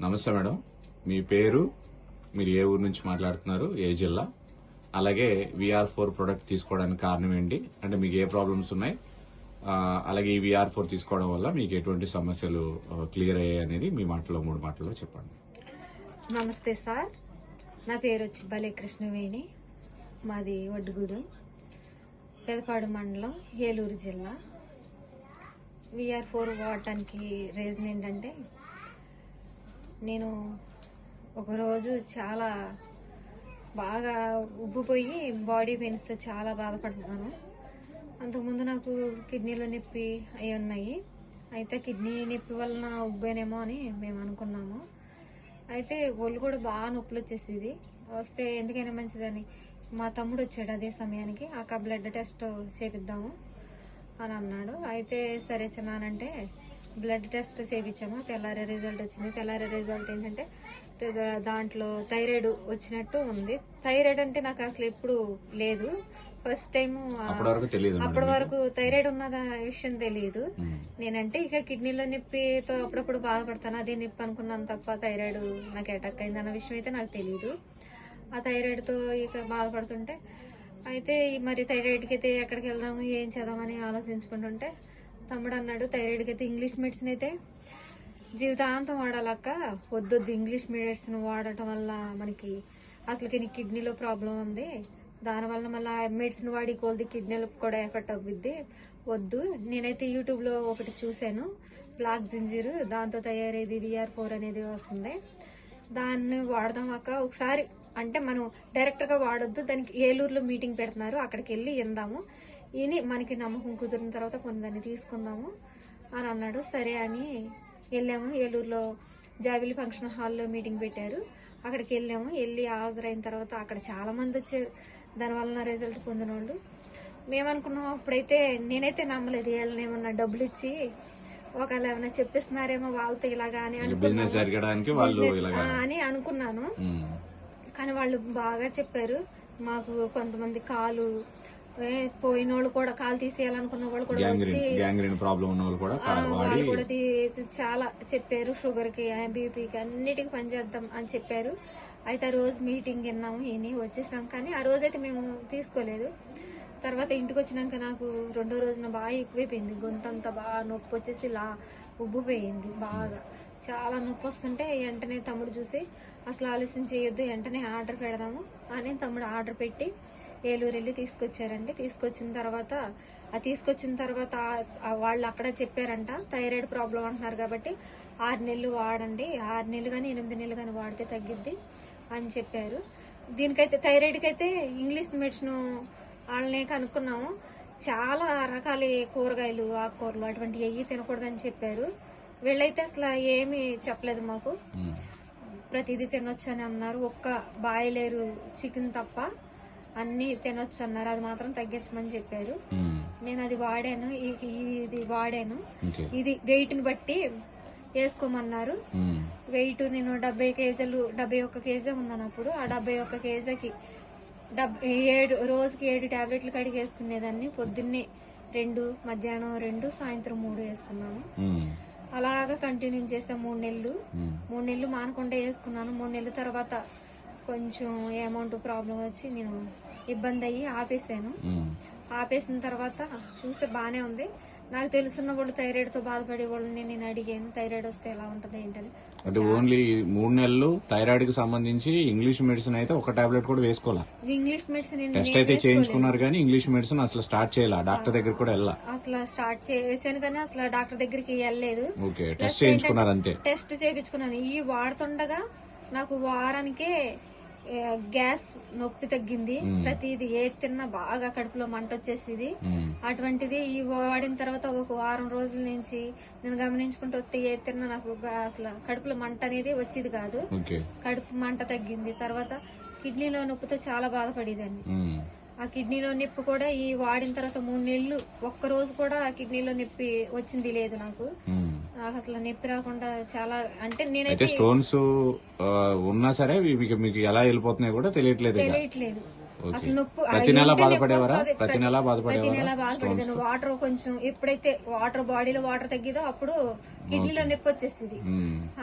నమస్తే మేడం. మీ పేరు? మీరు ఏ ఊరు నుంచి మాట్లాడుతున్నారు? ఏ జిల్లా? అలాగే విఆర్ ఫోర్ ప్రొడక్ట్ తీసుకోవడానికి కారణం ఏంటి? అంటే మీకు ఏ ప్రాబ్లమ్స్ ఉన్నాయి? అలాగే ఈ విఆర్ ఫోర్ తీసుకోవడం వల్ల మీకు ఎటువంటి సమస్యలు క్లియర్ అయ్యాయి అనేది మీ మాటలో మూడు మాటల్లో చెప్పండి. నమస్తే సార్. నా పేరు వచ్చి బలే కృష్ణవేణి. మాది ఒడ్డుగూడు పెదపాడు మండలం ఏలూరు జిల్లా. విఆర్ ఫోర్ వాడటానికి రీజన్ ఏంటంటే నేను ఒకరోజు చాలా బాగా ఉబ్బిపోయి బాడీ పెయిన్స్తో చాలా బాధపడుతున్నాను. అంతకుముందు నాకు కిడ్నీలో నొప్పి అయి ఉన్నాయి. అయితే కిడ్నీ నొప్పి వలన ఉబ్బేనేమో అని మేము అనుకున్నాము. అయితే ఒళ్ళు కూడా బాగా నొప్పులు వచ్చేసేది. వస్తే ఎందుకైనా మంచిదని మా తమ్ముడు వచ్చాడు అదే సమయానికి. ఆ బ్లడ్ టెస్ట్ చేపిద్దాము అని అన్నాడు. అయితే సరే చిన్నానంటే బ్లడ్ టెస్ట్ చేయించాము. తెల్లారే రిజల్ట్ వచ్చింది. తెల్లారే రిజల్ట్ ఏంటంటే దాంట్లో థైరాయిడ్ వచ్చినట్టు ఉంది. థైరాయిడ్ అంటే నాకు అసలు ఎప్పుడు లేదు. ఫస్ట్ టైం అప్పటి వరకు థైరాయిడ్ ఉన్నద విషయం తెలియదు. నేనంటే ఇక కిడ్నీలో నొప్పితో అప్పుడప్పుడు బాధపడతాను. అదే నొప్పి అనుకున్నాను తప్ప థైరాయిడ్ నాకు అటాక్ అయింది అన్న విషయం అయితే నాకు తెలియదు ఆ థైరాయిడ్తో ఇక బాధపడుతుంటే అయితే మరి థైరాయిడ్కి అయితే ఎక్కడికి వెళ్దాము ఏం చేద్దామని ఆలోచించుకుంటుంటే తమ్ముడు అన్నాడు థైరాయిడ్కి అయితే ఇంగ్లీష్ మెడిసిన్ అయితే. జీవితాంతం వాడాలక్క. వద్దొద్దు ఇంగ్లీష్ మెడిసిన్ వాడటం వల్ల మనకి అసలుకి నీ కిడ్నీలో ప్రాబ్లం ఉంది. దానివల్ల మళ్ళీ మెడిసిన్ వాడి కొద్ది కిడ్నీలకు కూడా ఎఫెక్ట్ అవుద్ది. వద్దు. నేనైతే యూట్యూబ్లో ఒకటి చూశాను. బ్లాక్ జింజీర్ దాంతో తయారయ్యేది విఆర్ ఫోర్ అనేది వస్తుంది. దాన్ని వాడదాం అక్క. ఒకసారి అంటే మనం డైరెక్ట్గా వాడొద్దు. దానికి ఏలూరులో మీటింగ్ పెడుతున్నారు. అక్కడికి వెళ్ళి ఇందాము ఇని మనకి నమ్మకం కుదిరిన తర్వాత కొన్ని దాన్ని తీసుకుందాము అని అన్నాడు. సరే అని వెళ్ళాము. ఏలూరులో జాబిలి ఫంక్షన్ హాల్లో మీటింగ్ పెట్టారు. అక్కడికి వెళ్ళాము. వెళ్ళి హాజరైన తర్వాత అక్కడ చాలా మంది వచ్చారు. దానివల్ల రిజల్ట్ పొందిన వాళ్ళు మేమనుకున్నాం అప్పుడైతే నేనైతే నమ్మలేదు. వీళ్ళని ఏమన్నా డబ్బులు ఇచ్చి ఒకవేళ ఏమైనా చెప్పిస్తున్నారేమో వాళ్ళతో ఇలాగా అని అని అనుకున్నాను. కానీ వాళ్ళు బాగా చెప్పారు. మాకు కొంతమంది కాలు ఏ, పోయినోళ్ళు కూడా కాలు తీసేయాలనుకున్న వాళ్ళు కూడా వచ్చి గ్యాంగ్రీన్ గ్యాంగ్రీన్ ప్రాబ్లం ఉన్న వాళ్ళు కూడా వాళ్ళు చాలా చెప్పారు షుగర్కి బీపీకి అన్నిటికి పనిచేద్దాం అని చెప్పారు. అయితే ఆ రోజు మీటింగ్ విన్నాము విని వచ్చేసాం. కానీ ఆ రోజైతే మేము తీసుకోలేదు. తర్వాత ఇంటికి వచ్చినాక నాకు రెండో రోజున బాగా ఎక్కువైపోయింది. గొంతంతా బాగా నొప్పి వచ్చేసి లా ఉబ్బిపోయింది బాగా. చాలా నొప్పి వస్తుంటే వెంటనే తమ్ముడు చూసి అసలు ఆలస్యం చేయొద్దు వెంటనే ఆర్డర్ పెడదాము అని తమ్ముడు ఆర్డర్ పెట్టి ఏలూరు వెళ్ళి తీసుకొచ్చారండి. తీసుకొచ్చిన తర్వాత ఆ తీసుకొచ్చిన తర్వాత వాళ్ళు అక్కడ చెప్పారంట థైరాయిడ్ ప్రాబ్లం అంటున్నారు కాబట్టి ఆరు నెలలు వాడండి. ఆరు నెలలు కానీ ఎనిమిది నెలలు కానీ వాడితే తగ్గిద్ది అని చెప్పారు. దీనికైతే థైరాయిడ్కి అయితే ఇంగ్లీష్ మెడిసిన్ వాళ్ళని కనుక్కున్నాము. చాలా రకాల కూరగాయలు ఆకుకూరలు అటువంటి ఎయ్యి తినకూడదని చెప్పారు. వీళ్ళైతే అసలు ఏమీ చెప్పలేదు మాకు. ప్రతిదీ తినొచ్చు అని అన్నారు. ఒక్క బాయిలేరు చికెన్ తప్ప అన్ని తినొచ్చు అన్నారు అది మాత్రం తగ్గించమని చెప్పారు. నేను అది వాడాను. ఇది వాడాను. ఇది వెయిట్ని బట్టి వేసుకోమన్నారు. వెయిట్ నేను డెబ్బై కేజీలు డెబ్బై ఒక్క కేజీ ఉన్నాను అప్పుడు. ఆ డెబ్బై ఒక్క కేజీకి డెబ్బై ఏడు రోజుకి ఏడు టాబ్లెట్లు కడిగి వేసుకునేదాన్ని. పొద్దున్నే రెండు మధ్యాహ్నం రెండు సాయంత్రం మూడు వేసుకున్నాను. అలాగా కంటిన్యూ చేసా మూడు నెలలు. మూడు నెలలు మానకుండా వేసుకున్నాను. మూడు నెలల తర్వాత కొంచెం అమౌంట్ ప్రాబ్లం వచ్చి నేను ఇబ్బంది అయ్యి ఆపేసాను. ఆపేసిన తర్వాత చూస్తే బాగానే ఉంది. నాకు తెలుసున్న వాళ్ళు థైరాయిడ్తో బాధపడే వాళ్ళని నేను అడిగాను థైరాయిడ్ వస్తే ఎలా ఉంటుంది ఏంటని. అంటే ఓన్లీ మూడు నెలలు థైరాయిడ్కి సంబంధించి ఇంగ్లీష్ మెడిసిన్ అయితే ఒక టాబ్లెట్ కూడా వేసుకోవాలా? ఇంగ్లీష్ మెడిసిన్ టెస్ట్ అయితే చేయించుకున్నారు కానీ ఇంగ్లీష్ మెడిసిన్ అసలు స్టార్ట్ చేయాల? డాక్టర్ దగ్గర కూడా వెళ్ళా అసలు స్టార్ట్ చేసాను కానీ అసలు డాక్టర్ దగ్గరికి వెళ్ళలేదు. ఓకే టెస్ట్ చేయించుకున్నారు అంతే. టెస్ట్ చేయించుకున్నాను. ఈ వాడుతుండగా నాకు వారానికే గ్యాస్ నొప్పి తగ్గింది. ప్రతిది ఏ తిన్నా బాగా కడుపులో మంట వచ్చేసింది. అటువంటిది ఈ వాడిన తర్వాత ఒక వారం రోజుల నుంచి నేను గమనించుకుంటూ వస్తే ఏ తిన్నా నాకు అసలు కడుపులో మంట అనేది వచ్చేది కాదు. కడుపు మంట తగ్గింది. తర్వాత కిడ్నీలో నొప్పితో చాలా బాధపడేదాన్ని. ఆ కిడ్నీలో నొప్పి కూడా ఈ వాడిన తర్వాత మూడు నెలలు ఒక్క రోజు కూడా ఆ కిడ్నీలో నొప్పి వచ్చింది లేదు నాకు. నాకు అసలు నొప్పి రాకుండా చాలా అంటే అయితే నేనైతే స్టోన్స్ ఆ, ఉన్నా సరే మీకు మీకు ఎలా వెళ్ళిపోతున్నాయి కూడా తెలియట్లేదు ఇక తెలియట్లేదు ఓకే. అసలు నొప్పి ప్రతి నెల ఉంటే నొప్పి బాధపడేవారా? వస్తది. ప్రతి నెల బాధపడేవారా? ప్రతి నెల బాధపడేదాన్ని వాటర్ కొంచెం ఎప్పుడైతే వాటర్ బాడీలో వాటర్ తగ్గిదో అప్పుడు కిడ్నీలో నొప్పి వచ్చేస్తుంది.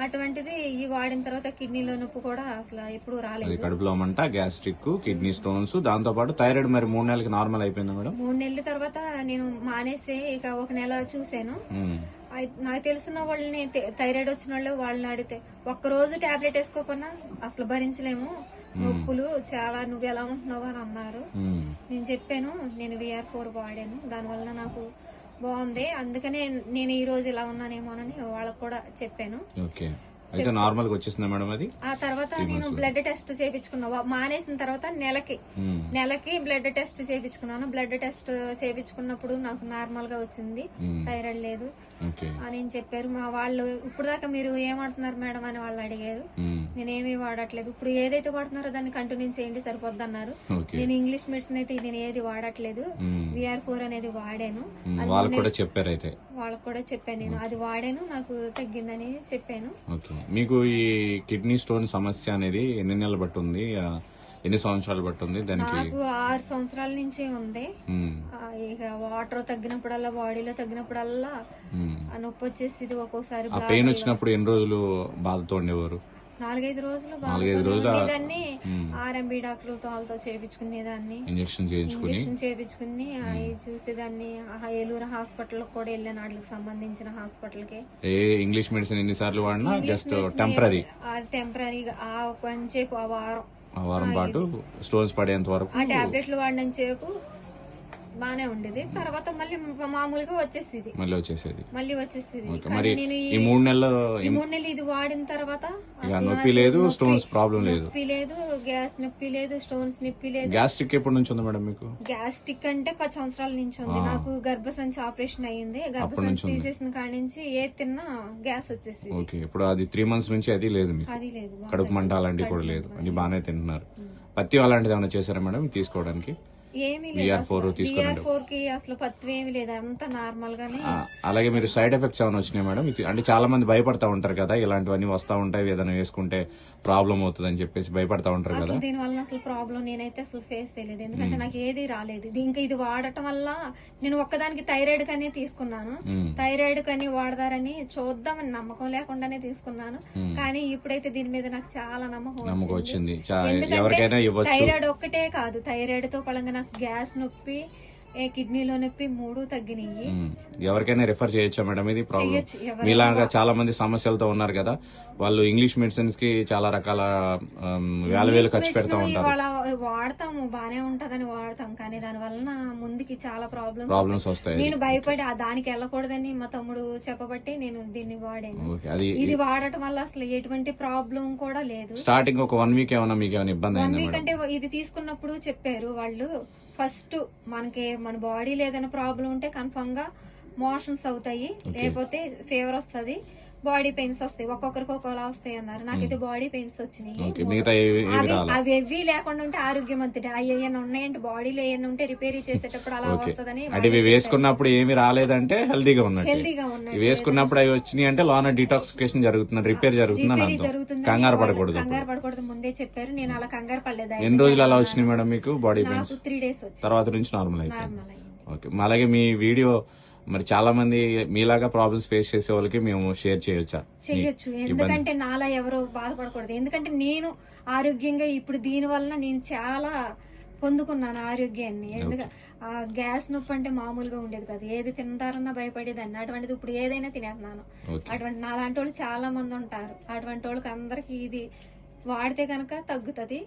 అటువంటిది ఈ వాడిన తర్వాత కిడ్నీలో నొప్పి కూడా అసలు ఎప్పుడు అది రాలేదు కడుపులో మంట గ్యాస్ట్రిక్ కిడ్నీ స్టోన్స్ దాంతో పాటు థైరాయిడ్ మరి మూడు నెలలకి నార్మల్ అయిపోయిందా మేడం మూడు నెలల తర్వాత నేను మానేసి ఇక ఒక నెల చూసాను. నాకు తెలిసిన వాళ్ళని థైరాయిడ్ వచ్చిన వాళ్ళు వాళ్ళని అడిగితే ఒక్క రోజు టాబ్లెట్ వేసుకోకుండా అసలు భరించలేము. నొప్పులు చాలా నువ్వు ఎలా ఉంటున్నావు? అని అన్నారు. నేను చెప్పాను నేను విఆర్ ఫోర్ వాడాను. దానివల్ల నాకు బాగుంది. అందుకనే నేను ఈ రోజు ఇలా ఉన్నానేమోనని వాళ్ళకు కూడా చెప్పాను. అయితే నార్మల్గా వచ్చేసిందా మేడం అది? ఆ తర్వాత నేను బ్లడ్ టెస్ట్ చేయించుకున్నా మానేసిన తర్వాత నెలకి. నెలకి బ్లడ్ టెస్ట్ చేయించుకున్నాను. బ్లడ్ టెస్ట్ చేయించుకున్నప్పుడు నాకు నార్మల్గా వచ్చింది. థైరాయిడ్ లేదు. అని చెప్పారు మా వాళ్ళు ఇప్పుడు దాకా మీరు ఏమంటున్నారు మేడం అని వాళ్ళు అడిగారు. నేనేమీ వాడట్లేదు. ఇప్పుడు ఏదైతే వాడుతున్నారో దాన్ని కంటిన్యూ చేయండి సరిపోద్ది అన్నారు నేను ఇంగ్లీష్ మెడిసిన్ అయితే నేను ఏది వాడట్లేదు. విఆర్ ఫోర్ అనేది వాడాను. ఉమ్. వాళ్ళకి కూడా చెప్పారు అయితే. వాళ్ళకి కూడా చెప్పాను నేను. అది వాడాను నాకు తగ్గిందని చెప్పాను. ఓకే. మీకు ఈ కిడ్నీ స్టోన్ సమస్య అనేది ఎన్ని నెలలు బట్టి ఉంది ఆ, ఎన్ని సంవత్సరాలు బట్టి ఉంది దానికి నాకు ఆరు సంవత్సరాల నుంచే ఉంది. ఆ, ఇక వాటర్ తగ్గినప్పుడల్లా బాడీలో తగ్గినప్పుడల్లా. ఆ నొప్పి వచ్చేసింది ఒక్కోసారి ఆ పెయిన్ వచ్చినప్పుడు ఎన్ని రోజులు బాధతో ఉండేవారు? నాలుగైదు రోజులు నాలుగైదు రోజులు ఆ- దాన్ని ఉమ్. ఆర్ఎంబి డాక్టర్ వాళ్ళతో చేపించుకునేదాన్ని. ఇంజక్షన్ చేయించుకుని. చేపించుకుని అవి చూసేదాన్ని. ఏలూరు హాస్పిటల్ కూడా వెళ్ళాను వాటికి సంబంధించిన హాస్పిటల్కి ఏ ఇంగ్లీష్ మెడిసిన్ ఎన్నిసార్లు వాడినా జస్ట్ టెంపరీ. టెంపరీగా ఆ కొంచెంసేపు ఆ వారం. ఆ వారం పాటు స్టోన్స్ పడేంత వరకు ఆ టాబ్లెట్లు వాడిన సేపు బానే ఉండేది. తర్వాత మళ్ళీ మామూలుగా వచ్చేసింది. మళ్ళీ వచ్చేసేది. మళ్ళీ వచ్చేసింది. మరి నేను ఈ మూడు నెలలు ఈ మూడు నెలలు ఇది వాడిన తర్వాత నొప్పి లేదు స్టోన్స్ ప్రాబ్లం లేదు. నొప్పి లేదు గ్యాస్ నొప్పి లేదు స్టోన్స్ నొప్పి లేదు. గ్యాస్ట్రిక్ ఎప్పటి నుంచి ఉంది మేడం మీకు? గ్యాస్ట్రిక్ అంటే పది సంవత్సరాల నుంచి ఉంది. నాకు గర్భసంచి ఆపరేషన్ అయ్యింది. గర్భసంచి తీసేసిన కాడి నుంచి ఏ తిన్నా గ్యాస్ వచ్చేసింది. ఓకే ఇప్పుడు అది త్రీ మంత్స్ నుంచి అది లేదు మీకు. అది లేదు. కడుపు మంట అలాంటివి కూడా లేదు. అది బాగానే తింటున్నారు. పత్తి అలాంటిది ఏమైనా చేశారా మేడం తీసుకోవడానికి? ఏమీ లేదు ఫోర్కి అసలు పత్తి ఏమీ లేదు. అంత నార్మల్ గానే అలాగే మీరు సైడ్ ఎఫెక్ట్స్ ఏమైనా వచ్చినాయి మేడం? అంటే చాలా మంది భయపడతా ఉంటారు కదా ఇలాంటివన్నీ వస్తా ఉంటాయి ఏదైనా వేసుకుంటే ప్రాబ్లం అవుతుంది అని చెప్పేసి భయపడతా ఉంటారు కదా? అసలు దీని వల్ల అసలు ప్రాబ్లం నేనైతే అసలు ఫేస్ చేయలేదు. ఎందుకంటే నాకు ఏది రాలేదు. ఇది ఇంకా ఇది వాడటం వల్ల నేను ఒక్కదానికి థైరాయిడ్ కనే తీసుకున్నాను. థైరాయిడ్ కని వాడదారని చూద్దామని నమ్మకం లేకుండానే తీసుకున్నాను. కానీ ఇప్పుడైతే దీని మీద నాకు చాలా నమ్మకం నమ్మకం వచ్చింది. థైరాయిడ్ ఒక్కటే కాదు. థైరాయిడ్తో పడంగా నాకు గ్యాస్ నొప్పి ఏ కిడ్నీలో నొప్పి మూడు తగ్గినాయి ఎవరికైనా రిఫర్ చేయొచ్చా మేడం? ఇది ప్రాబ్లం మీలాగా చాలా మంది సమస్యలతో ఉన్నారు కదా. వాళ్ళు ఇంగ్లీష్ మెడిసిన్స్కి చాలా రకాల వేల వేలు ఖర్చు పెడతా ఉంటారు. వాడతాము బానే ఉంటదని వాడతాం. కానీ దాని వలన ముందుకి చాలా ప్రాబ్లమ్స్ ప్రాబ్లమ్స్ వస్తాయి. నేను భయపడి ఆ దానికి వెళ్ళకూడదని మా తమ్ముడు చెప్పబట్టి నేను దీన్ని వాడాను. ఇది వాడటం వల్ల అసలు ఎటువంటి ప్రాబ్లం కూడా లేదు. స్టార్టింగ్ ఒక వన్ వీక్ ఏమైనా మీకు ఏమైనా ఇబ్బంది వన్ వీక్ అంటే ఇది తీసుకున్నప్పుడు చెప్పారు వాళ్ళు. ఫస్ట్ మనకి మన బాడీలో ఏదైనా ప్రాబ్లం ఉంటే కన్ఫర్మ్గా మోషన్స్ అవుతాయి. లేకపోతే ఫీవర్ వస్తది బాడీ పెయిన్స్ వస్తాయి. ఒక్కొక్కరికి ఒక్కోలా వస్తాయి అన్నారు. నాకైతే బాడీ పెయిన్స్ వచ్చినాయి. అవి రాలా? అవి ఎవి లేకుండా ఉంటే ఆరోగ్యవంతుడే అవి ఏమైనా ఉన్నాయంటే బాడీలో ఏమైనా ఉంటే రిపేర్ చేసేటప్పుడు అలా వస్తదని అంటే ఇవి వేసుకున్నప్పుడు ఏమి రాలేదంటే హెల్తీగా ఉన్నట్టు. హెల్తీగా ఉన్నాయి వేసుకున్నప్పుడు అవి వచ్చినాయి అంటే లోన డిటాక్సిఫికేషన్ జరుగుతుంది రిపేర్ జరుగుతుంది జరుగుతుంది కంగారు పడకూడదు కంగారు పడకూడదు ముందే చెప్పారు. నేను అలా కంగారు పడలేదు. ఎన్ని రోజులు అలా వచ్చినాయి మేడం మీకు బాడీ పెయిన్స్? త్రీ డేస్ తర్వాత నుంచి నార్మల్ అయిపోయింది. ఓకే. అలాగే మీ వీడియో మరి చాలా మంది మీలాగా ప్రాబ్లమ్స్ ఫేస్ చేసే వాళ్ళకి మేము షేర్ చేయొచ్చా? చెయ్యొచ్చు. ఎందుకంటే నాలా ఎవరు బాధపడకూడదు. ఎందుకంటే నేను ఆరోగ్యంగా ఇప్పుడు దీని వలన నేను చాలా పొందుకున్నాను ఆరోగ్యాన్ని. ఎందుకంటే ఆ గ్యాస్ నొప్పి అంటే మామూలుగా ఉండేది కదా. ఏది తింటారన్నా భయపడేదాన్ని. అటువంటిది ఇప్పుడు ఏదైనా తినేస్తున్నాను. అటువంటి నాలాంటి వాళ్ళు చాలా మంది ఉంటారు. అటువంటి వాళ్ళకి అందరికి ఇది వాడితే కనుక తగ్గుతది.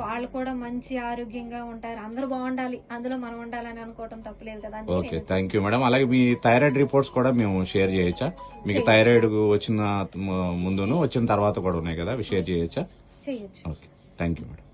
వాళ్ళు కూడా మంచి ఆరోగ్యంగా ఉంటారు. అందరూ బాగుండాలి. అందులో మనం ఉండాలని అనుకోవటం తప్పలేదు కదా. ఓకే థ్యాంక్ యూ మేడం అలాగే మీ థైరాయిడ్ రిపోర్ట్స్ కూడా మేము షేర్ చేయొచ్చా? మీకు థైరాయిడ్ వచ్చిన ముందును వచ్చిన తర్వాత కూడా ఉన్నాయి కదా? షేర్ చేయొచ్చా? చెయ్యొచ్చు ఓకే థ్యాంక్ యూ మేడం